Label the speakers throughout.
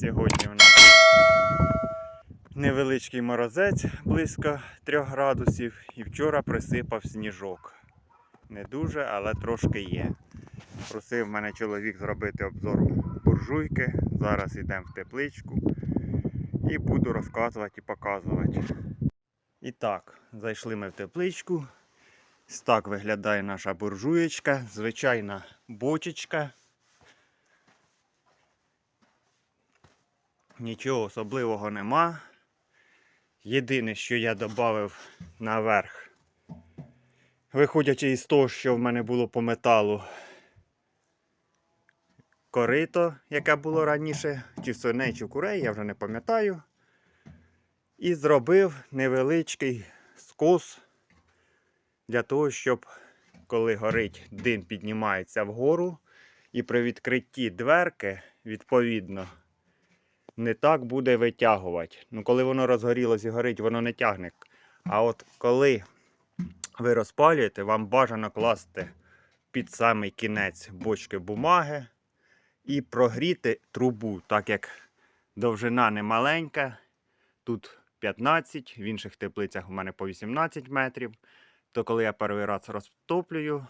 Speaker 1: Сьогодні у нас невеличкий морозець близько 3 градусів і вчора присипав сніжок. Не дуже, але трошки є. Просив мене чоловік зробити обзор буржуйки. Зараз йдемо в тепличку і буду розказувати і показувати. І так, зайшли ми в тепличку. Так виглядає наша буржуєчка, звичайна бочечка. Нічого особливого нема. Єдине, що я додав наверх, виходячи із того, що в мене було по металу корито, яке було раніше, чи свиней, чи курей, я вже не пам'ятаю. І зробив невеличкий скос для того, щоб коли горить, дим піднімається вгору, і при відкритті дверки, відповідно, не так буде витягувати. Ну, коли воно розгорілось і горить, воно не тягне. А от коли ви розпалюєте, вам бажано класти під самий кінець бочки бумаги і прогріти трубу, так як довжина не маленька. Тут 15, в інших теплицях у мене по 18 метрів. То коли я перший раз розтоплюю,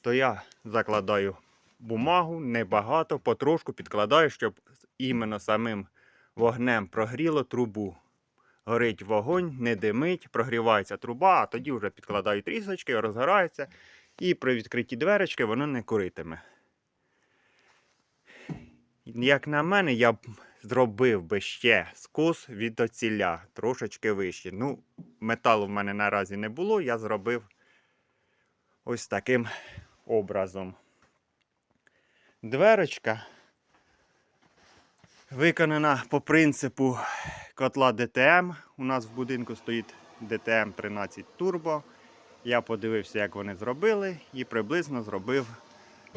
Speaker 1: то я закладаю бумагу небагато, потрошку підкладаю, щоб іменно самим вогнем прогріло трубу. Горить вогонь, не димить, прогрівається труба, а тоді вже підкладаю трісочки, розгорається, і при відкритті дверечки воно не куритиме. Як на мене, я б зробив би ще скос від оціля, трошечки вище. Ну, металу в мене наразі не було, я зробив ось таким образом. Дверочка виконана по принципу котла ДТМ. У нас в будинку стоїть ДТМ 13 Turbo. Я подивився, як вони зробили, і приблизно зробив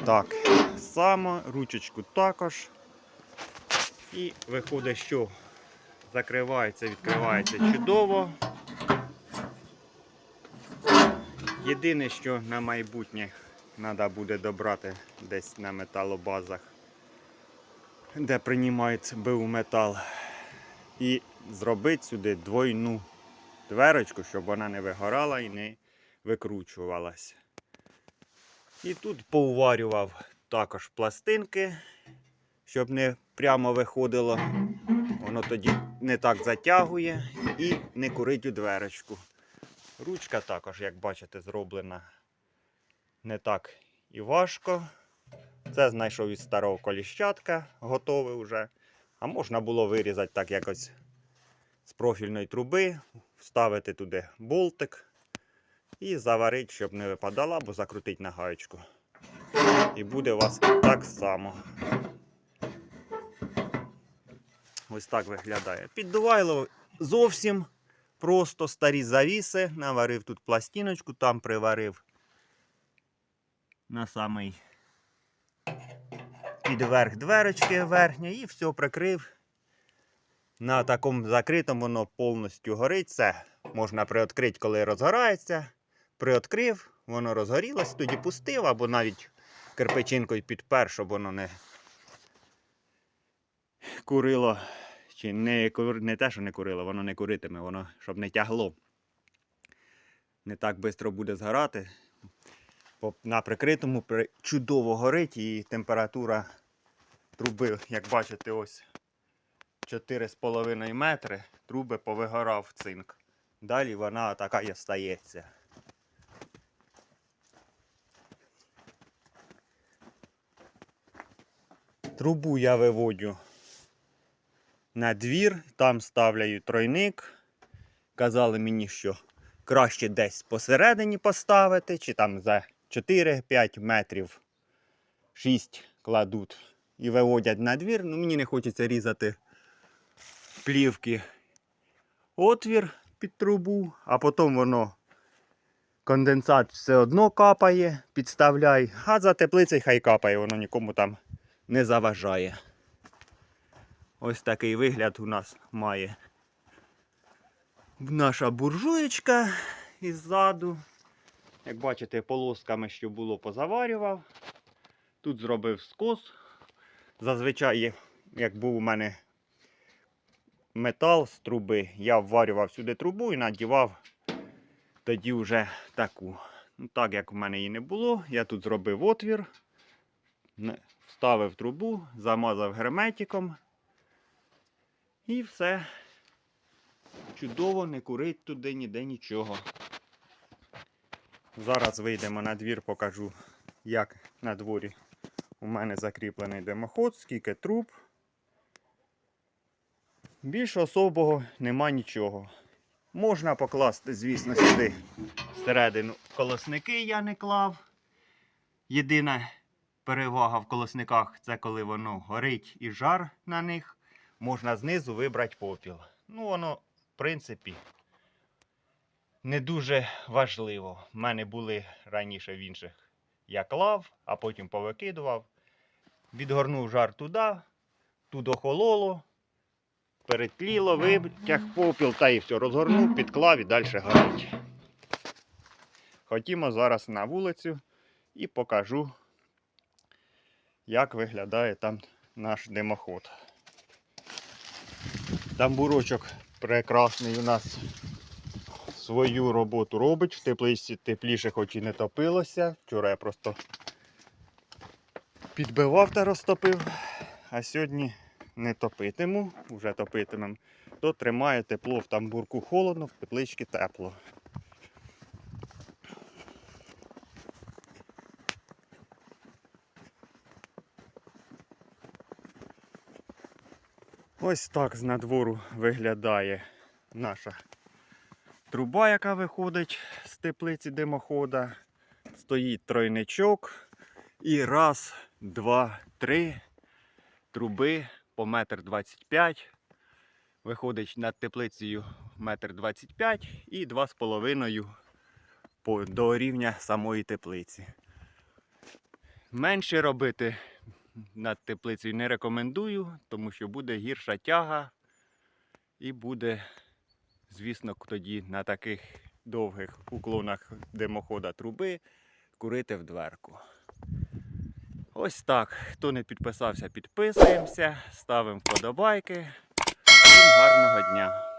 Speaker 1: так само, ручечку також. І виходить, що закривається, відкривається чудово. Єдине, що на майбутнє треба буде добрати десь на металобазах, де приймають БУ метал, і зробити сюди двойну дверочку, щоб вона не вигорала і не викручувалася. І тут поуварював також пластинки, щоб не прямо виходило. Воно тоді не так затягує і не курить у дверочку. Ручка також, як бачите, зроблена не так і важко. Це знайшов із старого коліщатка, готове вже. А можна було вирізати так якось з профільної труби, вставити туди болтик і заварити, щоб не випадала, або закрутити на гаєчку. І буде у вас так само. Ось так виглядає. Піддувайло зовсім просто старі завіси. Наварив тут пластиночку, там приварив на самий підверх дверочки верхньої і все прикрив. На такому закритому воно повністю горить. Це можна приоткрити, коли розгорається. Приоткрив, воно розгорілось, тоді пустив, або навіть кирпичинкою підпер, щоб воно не курило. Чи не, не те, що не курило, воно не куритиме, воно щоб не тягло. Не так швидко буде згорати. На прикритому чудово горить і температура труби, як бачите, ось 4,5 метри. Труби повигорав цинк. Далі вона така і остається. Трубу я виводю на двір, там ставляю тройник. Казали мені, що краще десь посередині поставити, чи там за 4-5 метрів 6 кладуть і виводять на двір. Ну, мені не хочеться різати плівки отвір під трубу, а потім воно конденсат все одно капає, підставляй, а за теплицею хай капає, воно нікому там не заважає. Ось такий вигляд у нас має наша буржуєчка іззаду. Як бачите, полосками, що було, позаварював. Тут зробив скос. Зазвичай як був у мене метал з труби, я вварював сюди трубу і надівав тоді вже таку. Ну, так як в мене її не було, я тут зробив отвір, вставив трубу, замазав герметиком. І все. Чудово, не курить туди ніде нічого. Зараз вийдемо на двір, покажу, як на дворі у мене закріплений димоход, скільки труб. Більш особого нема нічого. Можна покласти, звісно, сюди всередину колосники я не клав. Єдина перевага в колосниках це коли воно горить і жар на них. Можна знизу вибрати попіл. Ну, воно, в принципі, не дуже важливо. У мене були раніше в інших. Я клав, а потім повикидував. Відгорнув жар туди, тут охололо, перетліло, витяг попіл та і все, розгорнув, підклав і далі горить. Ходімо зараз на вулицю і покажу, як виглядає там наш димоход. Тамбурочок прекрасний у нас свою роботу робить. В теплиці тепліше, хоч і не топилося. Вчора я просто підбивав та розтопив, а сьогодні не топитиму, вже топитимем. То тримає тепло в тамбурку холодно, в тепличці тепло. Ось так з надвору виглядає наша труба, яка виходить з теплиці димохода. Стоїть тройничок. І раз, два, три труби по метр двадцять п'ять. Виходить над теплицею метр двадцять п'ять і два з половиною до рівня самої теплиці. Менше робити над теплицею не рекомендую, тому що буде гірша тяга і буде, звісно, тоді на таких довгих уклонах димохода труби курити в дверку. Ось так. Хто не підписався, підписуємося, ставимо вподобайки. Всім гарного дня!